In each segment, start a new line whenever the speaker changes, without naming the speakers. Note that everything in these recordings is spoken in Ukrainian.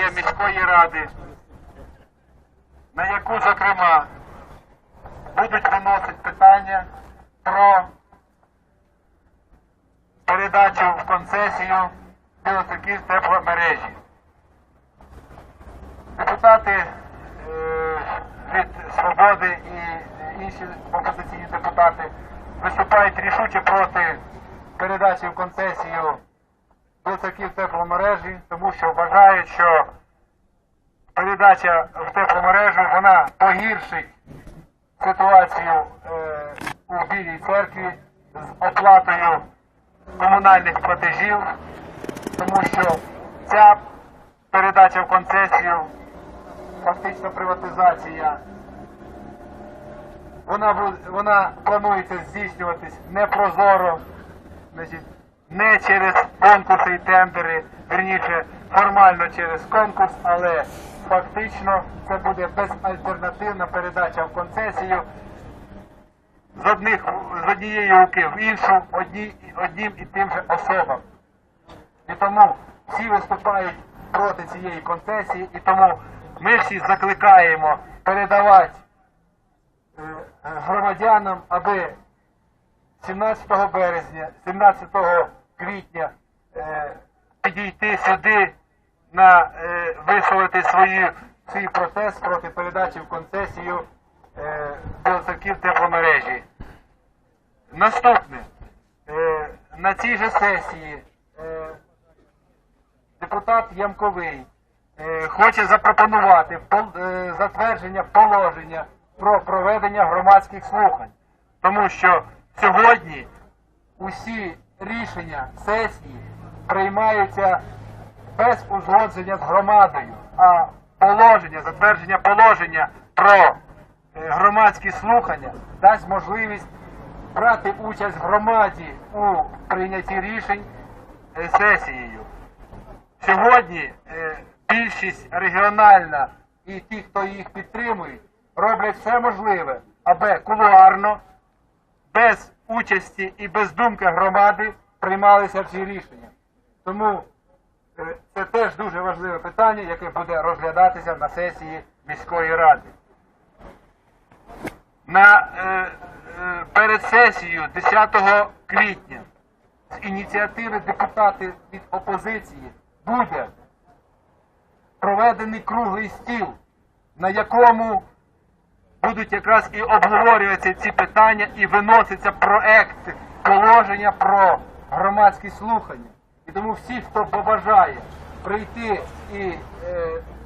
сесія міської ради, на яку, зокрема, будуть виносити питання про передачу в концесію білоцерків тепломережі. Депутати е, від Свободи і інші опозиційні депутати виступають рішуче проти передачі в концесію білоцерків тепломережі, тому що вважають, що передача в тепломережу вона погіршить ситуацію е, у Білій церкві з оплатою комунальних платежів, тому що ця передача в концесію, фактично приватизація, вона, вона планується здійснюватись непрозоро, значить, не через конкурси і тендери, верніше формально через конкурс, але фактично це буде безальтернативна передача в концесію з, одних, з однієї руки в іншу одні, одним і тим же особам. І тому всі виступають проти цієї концесії, і тому ми всі закликаємо передавати е, громадянам, аби 17 березня, 17 квітня е, підійти сюди на е, висловити свої, свій протест проти передачі в концесію е, білоцерків тепломережі. Наступне. На цій же сесії депутат Ямковий хоче запропонувати затвердження положення про проведення громадських слухань, тому що сьогодні усі рішення сесії приймаються без узгодження з громадою, а положення, затвердження положення про е, громадські слухання дасть можливість брати участь громаді у прийнятті рішень е, сесією. Сьогодні е, більшість регіональна і ті, хто їх підтримують, роблять все можливе, аби кулуарно, без участі і без думки громади приймалися всі рішення. Тому е, це теж дуже важливе питання, яке буде розглядатися на сесії міської ради. На, е, е, перед сесією 10 квітня з ініціативи депутатів від опозиції буде проведений круглий стіл, на якому будуть якраз і обговорюватися ці питання і виноситься проект положення про громадські слухання. І тому всі, хто побажає прийти і е,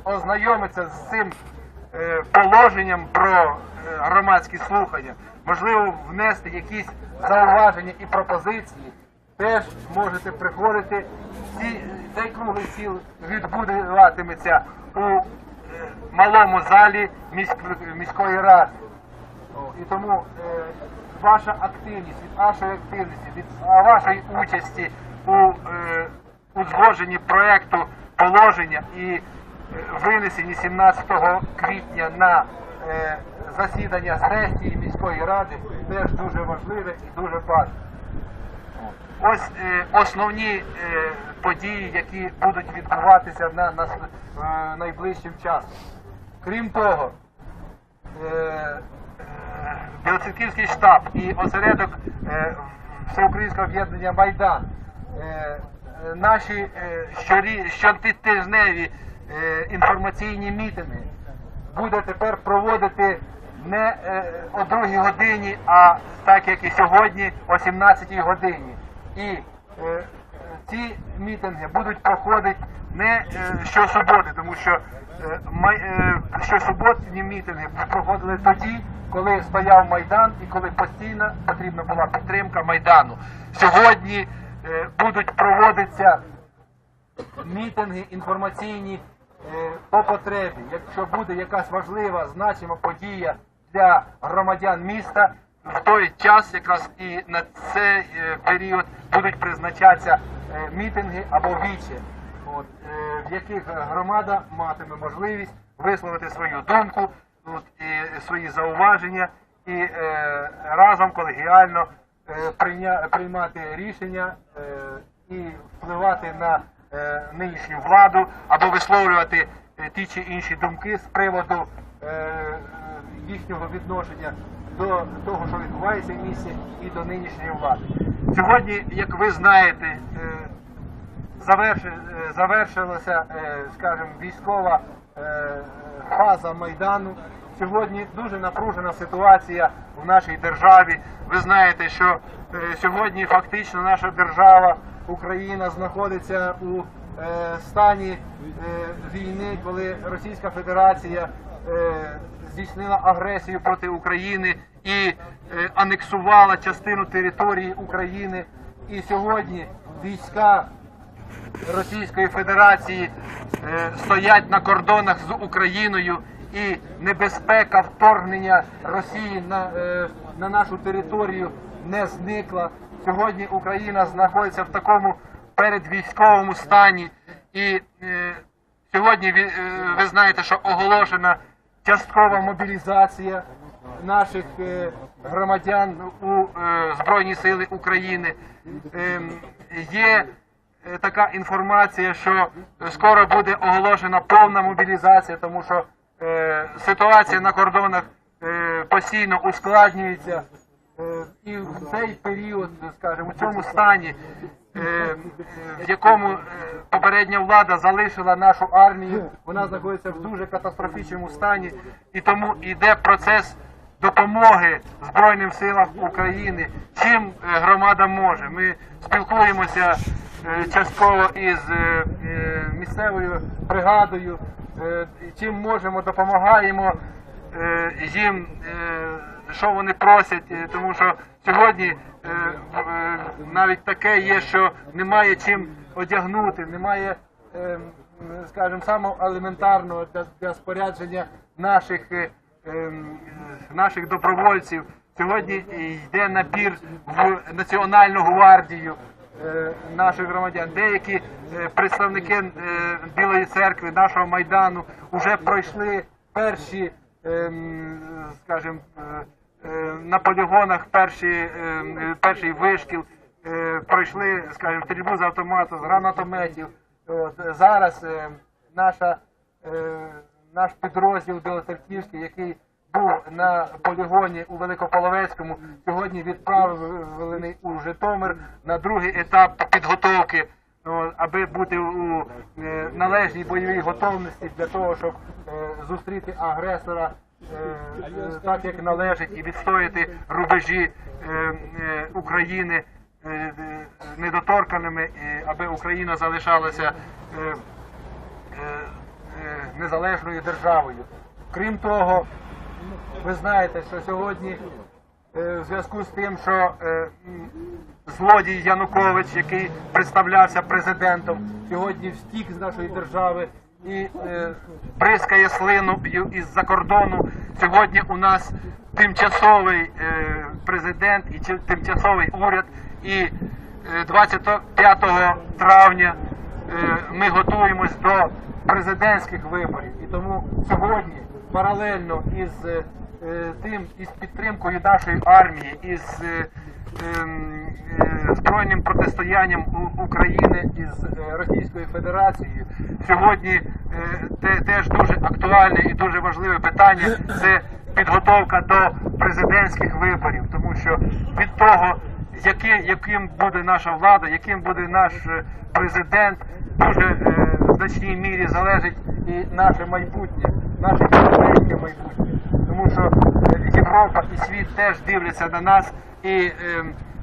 ознайомитися з цим е, положенням про е, громадські слухання, можливо, внести якісь зауваження і пропозиції, теж можете приходити. Ці, цей круглий стіл відбудуватиметься у е, малому залі міськ- міської ради. І тому е, ваша активність, від вашої активності, від вашої участі у е, узгодженні проекту положення і е, винесенні 17 квітня на е, засідання сесії міської ради теж дуже важливе і дуже важливе. Ось основні події, які будуть відбуватися на, на найближчим часом. Крім того, Білоцерківський штаб і осередок е, Всеукраїнського об'єднання Майдан, е, е, наші щотижневі інформаційні мітинги буде тепер проводити не о другій годині, а так як і сьогодні, о 17 годині. І ці мітинги будуть проходити не е, щосуботи, тому що е, е, щосуботні мітинги проходили тоді, коли стояв Майдан і коли постійно потрібна була підтримка Майдану. Сьогодні будуть проводитися мітинги інформаційні по потребі. Якщо буде якась важлива, значима подія для громадян міста, в той час якраз і на цей період будуть призначатися мітинги або вічі, от, е, в яких громада матиме можливість висловити свою думку, от, і свої зауваження і е, разом колегіально е, приймати рішення е, і впливати на е, нинішню владу або висловлювати е, ті чи інші думки з приводу е, е, їхнього відношення до того, що відбувається в місті, і до нинішньої влади. Сьогодні, як ви знаєте, е, е, завершилася, е, скажімо, військова фаза Майдану. Сьогодні дуже напружена ситуація в нашій державі. Ви знаєте, що сьогодні фактично наша держава, Україна, знаходиться у стані війни, коли Російська Федерація здійснила агресію проти України і е, анексувала частину території України. І сьогодні війська Російської Федерації е, стоять на кордонах з Україною і небезпека вторгнення Росії на, е, на нашу територію не зникла. Сьогодні Україна знаходиться в такому передвійськовому стані, і е, сьогодні ви, е, ви знаєте, що оголошена часткова мобілізація наших е, громадян у е, Збройні Сили України. Ем, Є е, така інформація, що скоро буде оголошена повна мобілізація, тому що ситуація на кордонах постійно ускладнюється. І в цей період, скажімо, в цьому стані, е, е, в якому е, попередня влада залишила нашу армію, вона знаходиться в дуже катастрофічному стані, і тому йде процес допомоги Збройним силам України. Чим громада може? Ми спілкуємося частково із місцевою бригадою. Чим можемо, допомагаємо їм, що вони просять, е, тому що сьогодні е, е, навіть таке є, що немає чим одягнути, немає, скажімо, самого елементарного для, спорядження наших, ем, наших добровольців. Сьогодні йде набір в Національну гвардію наших громадян. Деякі представники Білої церкви, нашого майдану, вже пройшли перші, ем, скажімо, на полігонах перші, е, перший вишкіл, е, пройшли, скажімо, стрільбу з автомату, з гранатометів. От, е, зараз е, наша, е, наш підрозділ Білоцерківський, який був на полігоні у Великополовецькому, сьогодні відправлений у Житомир на другий етап підготовки, аби бути у е, належній бойовій готовності для того, щоб е, зустріти агресора е, е, так, як належить, і відстояти рубежі е, е, України е, недоторканими, аби Україна залишалася. незалежною державою. Крім того, ви знаєте, що сьогодні в зв'язку з тим, що злодій Янукович, який представлявся президентом, сьогодні втік з нашої держави і е, бризкає слину із-за кордону. Сьогодні у нас тимчасовий е, президент і тимчасовий уряд. І е, 25 травня е, ми готуємось до президентських виборів. І тому сьогодні паралельно із е, е, тим, із підтримкою нашої армії, із е, е, збройним протистоянням України із е, Російською Федерацією, сьогодні е, теж дуже актуальне і дуже важливе питання це підготовка до президентських виборів, тому що від того, яким буде наша влада, яким буде наш е, президент, дуже е, в значній мірі залежить і наше майбутнє, наше майбутнє. Тому що е, Європа і світ теж дивляться на нас і е,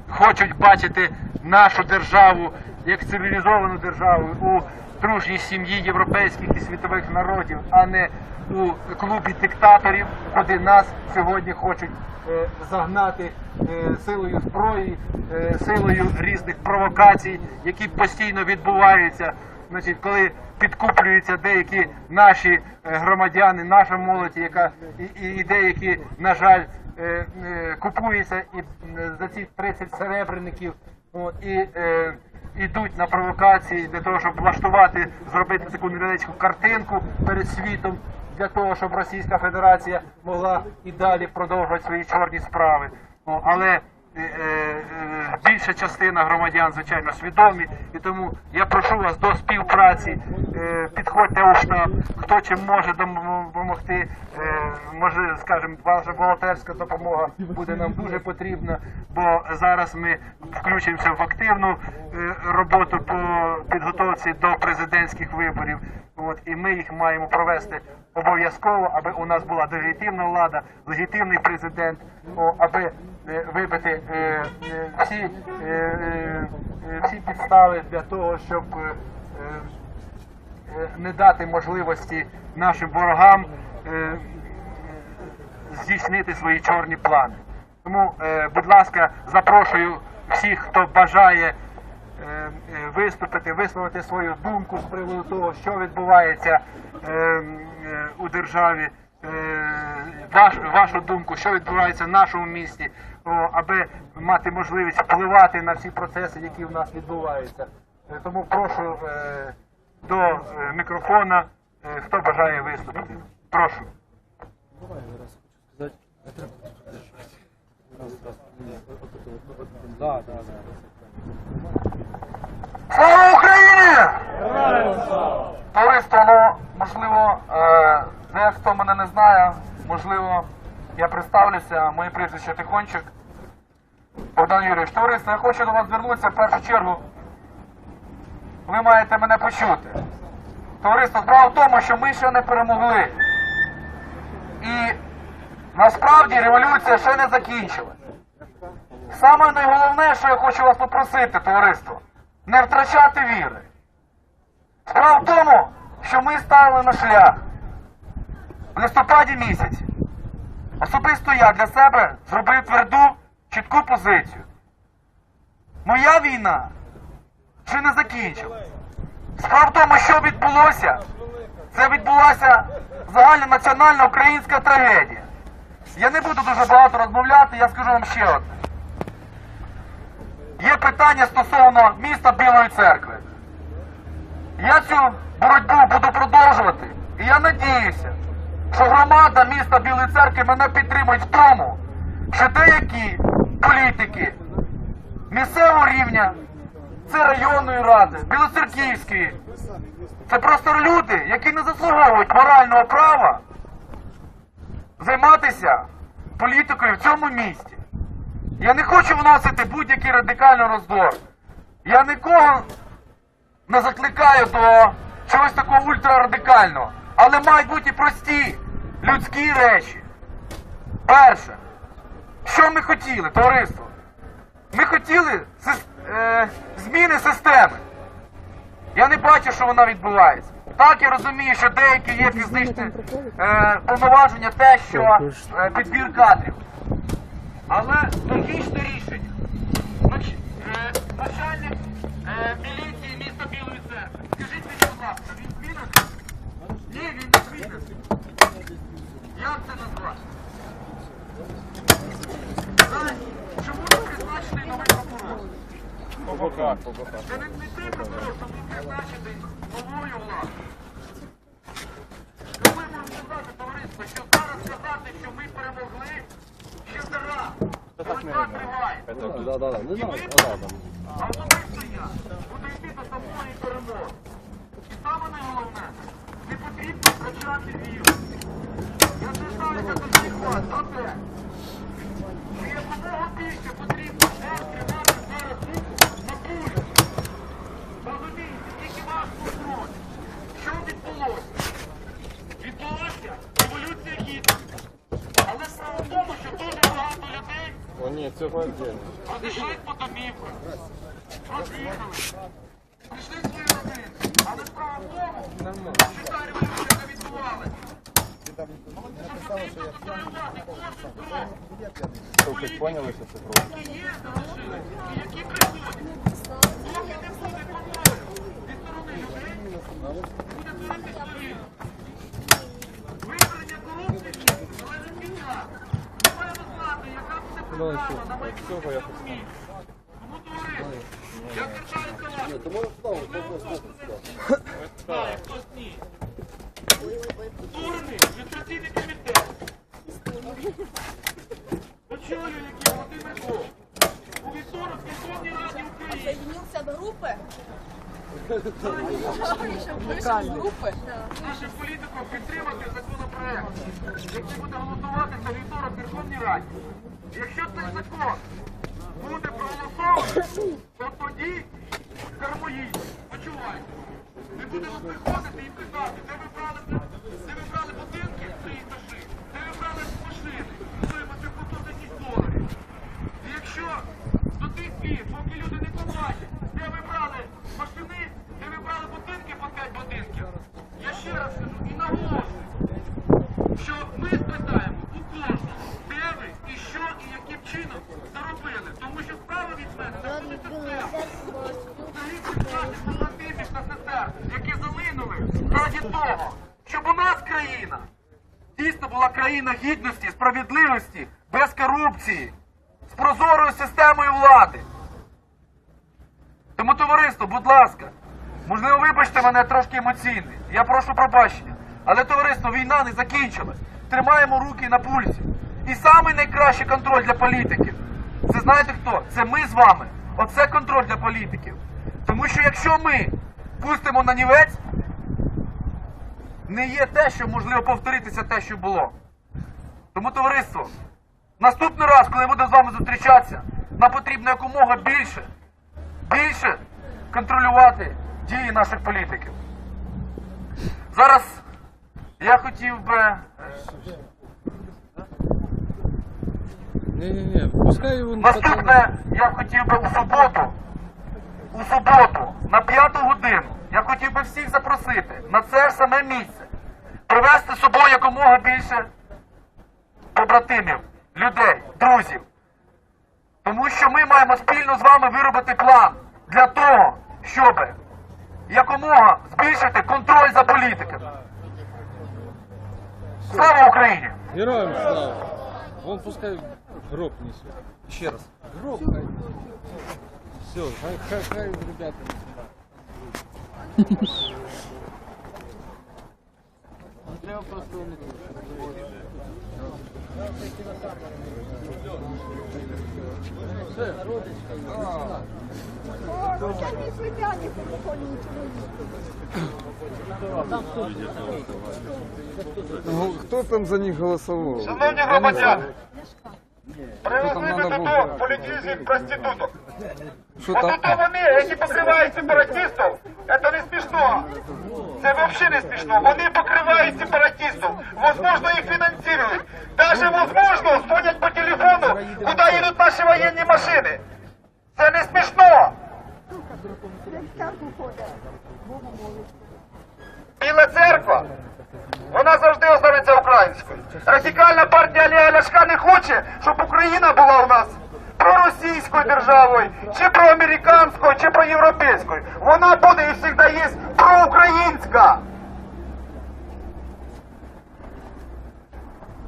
хочуть бачити нашу державу як цивілізовану державу у дружній сім'ї європейських і світових народів, а не у клубі диктаторів, куди нас сьогодні хочуть е, загнати е, силою зброї, е, силою різних провокацій, які постійно відбуваються. Значить, коли підкуплюються деякі наші е, громадяни, наша молодь, яка і, і, деякі, на жаль, е, е, купуються і за ці 30 серебряників, і е, йдуть на провокації для того, щоб влаштувати, зробити таку невеличку картинку перед світом, для того, щоб Російська Федерація могла і далі продовжувати свої чорні справи. Але більша частина громадян, звичайно, свідомі. І тому я прошу вас до співпраці. Е, Підходьте у штаб, хто чим може допомогти. Е, Може, скажімо, ваша волонтерська допомога буде нам дуже потрібна, бо зараз ми включимося в активну е, роботу по підготовці до президентських виборів. От, і ми їх маємо провести обов'язково, аби у нас була легітимна влада, легітимний президент, аби е, вибити е, всі, е, е, е, всі підстави для того, щоб не дати можливості нашим ворогам здійснити свої чорні плани. Тому, будь ласка, запрошую всіх, хто бажає виступити, висловити свою думку з приводу того, що відбувається у державі, вашу думку, що відбувається в нашому місті, аби мати можливість впливати на всі процеси, які в нас відбуваються. Е, Тому прошу е, до е, мікрофона, хто бажає виступити. Прошу. Слава Україні! Товариство, ну, можливо, дехто мене не знає, можливо, я представлюся, моє прізвище Тихончик. Богдан Юрійович, товариство, я хочу до вас звернутися в першу чергу. Ви маєте мене почути. Товариство, справа в тому, що ми ще не перемогли. І насправді революція ще не закінчилась. Саме найголовне, що я хочу вас попросити, товариство, не втрачати віри. Справа в тому, що ми стали на шлях в листопаді місяці. Особисто я для себе зробив тверду, чітку позицію. Моя війна ще не закінчилась. Справа в тому, що відбулося, це відбулася загальнонаціональна українська трагедія. Я не буду дуже багато розмовляти, я скажу вам ще одне. Є питання стосовно міста Білої церкви. Я цю боротьбу буду продовжувати. І я надіюся, що громада міста Білої мене підтримують в тому, що деякі політики місцевого рівня, це районної ради, Білоцерківської, це просто люди, які не заслуговують морального права займатися політикою в цьому місті. Я не хочу вносити будь-який радикальний роздор. Перше, що ми хотіли, товариство? Ми хотіли е, зміни системи. Я не бачу, що вона відбувається. Так, я розумію, що деякі є фізичні е, повноваження, те, що е, підбір кадрів. Але логічне рішення. Нач- е, Начальник е, міліції міста Білої церкви. Скажіть мені, будь ласка, він змінений? Ні, він не змінений. Як це назвати? Чому не призначений новий прокурор? Це не, ти прокурор, тому призначений новою владою. Ми можемо сказати, товариство, що зараз сказати, що ми перемогли, ще рано. Боротьба триває. І ми, а особисто я, буду йти до самої перемоги. І саме найголовне, не потрібно втрачати віру. Я звертаюся до всіх вас, про те, що якомога більше потрібно вам тримати зараз руку на пулю. Розумієте, тільки ваш контроль. Що відбулося? Відбулася революція гідності. Але справа в тому, що дуже багато людей
О, ні, це отдельно.
розійшлись по домівках, роз'їхали, прийшли свої родини. Але справа в тому, що та революція не відбувалася. Що потрібно контролювати кожен крок,
Трохи поняли, що це просто.
які є, залишилися, і які приходять. Поки не буде контролю від сторони людей, буде творитися війна. Виявлення корупції залежить від нас. Ми маємо знати, яка я кричаю до вас! Ти можеш хтось ні. Дурний, комітет. Очолює, який Володимир Бог. У вівторок Верховній Раді України. Соединился до групи? Нашим політикам підтримати законопроект, Якщо буде голосувати голосуватися вівторок Верховній Раді. Якщо цей закон буде проголосований, то тоді кармоїдь, почувайте. Ми будемо приходити і питати, де ви брали, де ви брали будинки в цій стажі, де ви брали машини, стоїмо по 100 тисяч доларів. І якщо до тих пір, поки люди не побачать, де ви брали машини, де ви брали будинки по 5 будинків, я ще раз кажу і наголошую, що ми спитаємо у кожного, де ви і що і яким чином заробили. Тому що справа від мене знаходиться це. Загиблих наших побратимів та сестер, які залинули раді того, щоб у нас країна дійсно була країна гідності, справедливості, без корупції, з прозорою системою влади. Тому, товариство, будь ласка, можливо, вибачте мене трошки емоційний. Я прошу пробачення. Але товариство, війна не закінчилась. Тримаємо руки на пульсі. І самий найкращий контроль для політиків. Це знаєте хто? Це ми з вами. Оце контроль для політиків. Тому що якщо ми пустимо на нівець, не є те, що можливо повторитися те, що було. Тому, товариство, наступний раз, коли будемо з вами зустрічатися, нам потрібно якомога більше, більше контролювати дії наших політиків. Зараз я хотів би. е,
пускай
Наступне я хотів би у суботу, у суботу, на п'яту годину, я хотів би всіх запросити на це ж саме місце, привезти з собою якомога більше побратимів, людей, друзів. Тому що ми маємо спільно з вами виробити план для того, щоб якомога збільшити контроль за політиками. Слава Україні!
Героям слава. Он пускай гроб несет.
Ще раз.
Гроб. Все, хай, хай, хай ребята Треба просто
Ну, Хто там за них голосував?
Шановні громадяни, привезли додому політичних проституток.
Що там?
ото вони, які покривають сепаратистів, це не смішно. Це взагалі не смішно. Вони покривають сепаратистів. Возможно, їх фінансують. Даже возможно, дзвонять по телефону, куди їдуть наші воєнні машини. Це не смішно. Біла церква, вона завжди останеться українською. Радикальна партія Олега Ляшка не хоче, щоб Україна була у нас проросійською державою, чи проамериканською, чи проєвропейською. Вона буде і завжди є проукраїнська.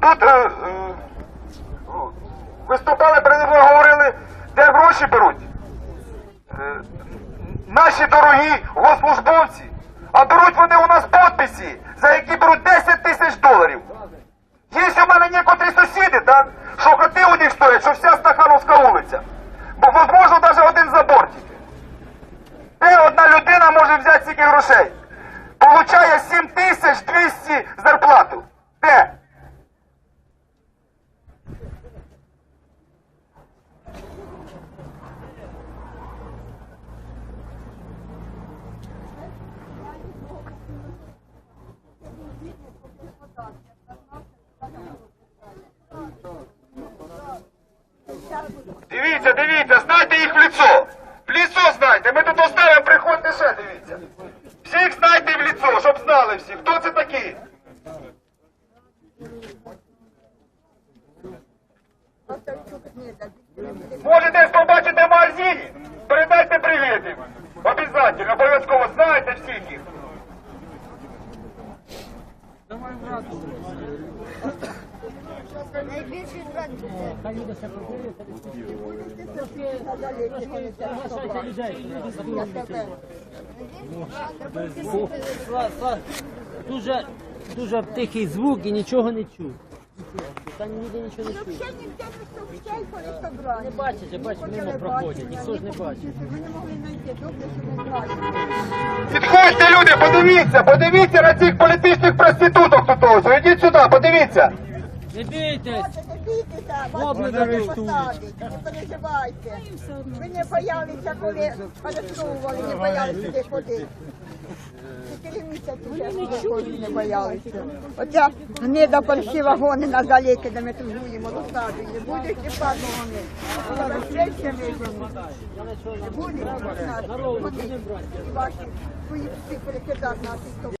Тут е, е, виступали перед мною, говорили, де гроші беруть. Е, наші дорогі госслужбовці, а беруть вони у нас подписи, за які беруть 10 тисяч доларів. Є у мене некоторі сусіди, так, що хати у них стоять, що вся Стахановська вулиця. Бо, можливо, навіть один забор тільки. Де одна людина може взяти стільки грошей? Получає 7 тисяч 200 зарплату. Де? Дивіться, дивіться, знайте їх в лицо. В лицо знайте. Ми тут оставимо, приходьте ще, дивіться. Всіх знайте в знали всі, хто це такі. Може десь побачите в магазині, передайте привіт. Обязательно, обов'язково знайте всіх їх.
Найбільший брат
Дуже, дуже тихий звук і нічого не чув.
Там ніде нічого не чує.
Взагалі ніде не совчай, коли собрали.
Не бачите, бачите, мимо проходять, ніхто ж не бачить.
Ми не могли знайти, добре, що не бачили.
Підходьте, люди, подивіться, подивіться на цих політичних проституток тут. Ідіть сюди, подивіться.
Не бійтесь!
Бійтеся, вас ніхто не посадить, не переживайте. Ви не боялися, коли арештовували, не боялися сюди ходити. Чотири місяці вже не боялися. Оця гнида паршива гони на заліки, де ми торгуємо, розсаджуємо. Будуть чіпати вони. Вона швидше вийдемо. Не буде розсаджувати. Ваші свої всі перекидати наші